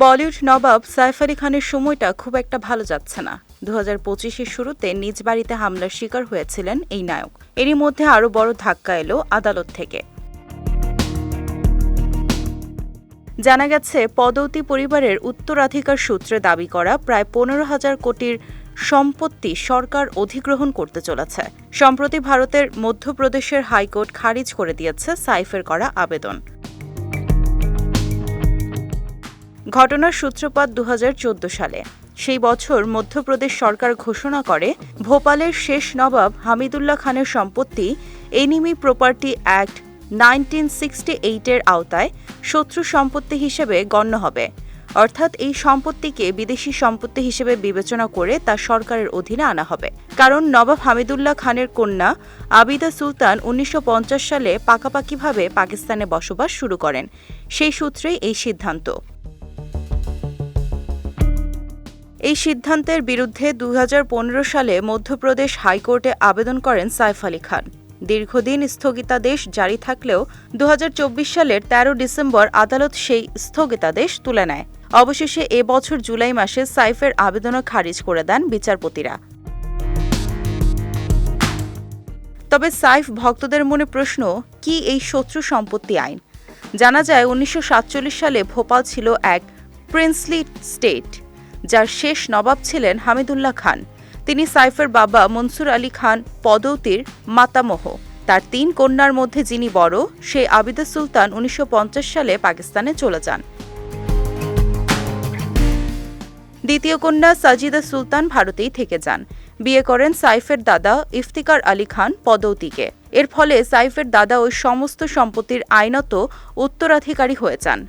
বলিউড নবাব সাইফ আলী খানের সময়টা খুব একটা ভালো যাচ্ছে না। দু হাজার পঁচিশের শুরুতে নিজ বাড়িতে হামলার শিকার হয়েছিলেন এই নায়ক। এরই মধ্যে আরও বড় ধাক্কা এলো আদালত থেকে। জানা গেছে পদৌতি পরিবারের উত্তরাধিকার সূত্রে দাবি করা প্রায় পনেরো হাজার কোটির সম্পত্তি সরকার অধিগ্রহণ করতে চলেছে। সম্প্রতি ভারতের মধ্যপ্রদেশের হাইকোর্ট খারিজ করে দিয়েছে সাইফের করা আবেদন। ঘটনার সূত্রপাত দু হাজার চোদ্দ সালে। সেই বছর মধ্যপ্রদেশ সরকার ঘোষণা করে, ভোপালের শেষ নবাব হামিদুল্লাহ খানের সম্পত্তি enemy property act nineteen sixty এইটের আওতায় শত্রু সম্পত্তি হিসেবে গণ্য হবে। অর্থাৎ এই সম্পত্তিকে বিদেশি সম্পত্তি হিসেবে বিবেচনা করে তা সরকারের অধীনে আনা হবে। কারণ নবাব হামিদুল্লাহ খানের কন্যা আবিদা সুলতান উনিশশো পঞ্চাশ সালে পাকাপাকিভাবে পাকিস্তানে বসবাস শুরু করেন। সেই সূত্রেই এই সিদ্ধান্ত। এই সিদ্ধান্তের বিরুদ্ধে দু হাজার পনেরো সালে মধ্যপ্রদেশ হাইকোর্টে আবেদন করেন সাইফ আলী খান। দীর্ঘদিন স্থগিতাদেশ জারি থাকলেও দু হাজার চব্বিশ সালের ১৩ ডিসেম্বর আদালত সেই স্থগিতাদেশ তুলে নেয়। অবশেষে এ বছর জুলাই মাসে সাইফের আবেদনও খারিজ করে দেন বিচারপতিরা। তবে সাইফ ভক্তদের মনে প্রশ্ন, কি এই শত্রু সম্পত্তি আইন? জানা যায়, উনিশশো সাতচল্লিশ সালে ভোপাল ছিল এক প্রিন্সলি স্টেট। যার শেষ নবাব ছিলেন হামিদুল্লাহ খান। তিনি সাইফের বাবা মনসুর আলী খান পদৌতির মাতামহ। তার তিন কন্যার মধ্যে যিনি বড়, সে আবিদা সুলতান উনিশশো পঞ্চাশ সালে পাকিস্তানে চলে যান। দ্বিতীয় কন্যা সাজিদা সুলতান ভারতেই থেকে যান। বিয়ে করেন সাইফের দাদা ইফতিকার আলী খান পদৌতিকে। এর ফলে সাইফের দাদা ওই সমস্ত সম্পত্তির আইনত উত্তরাধিকারী হয়ে যান।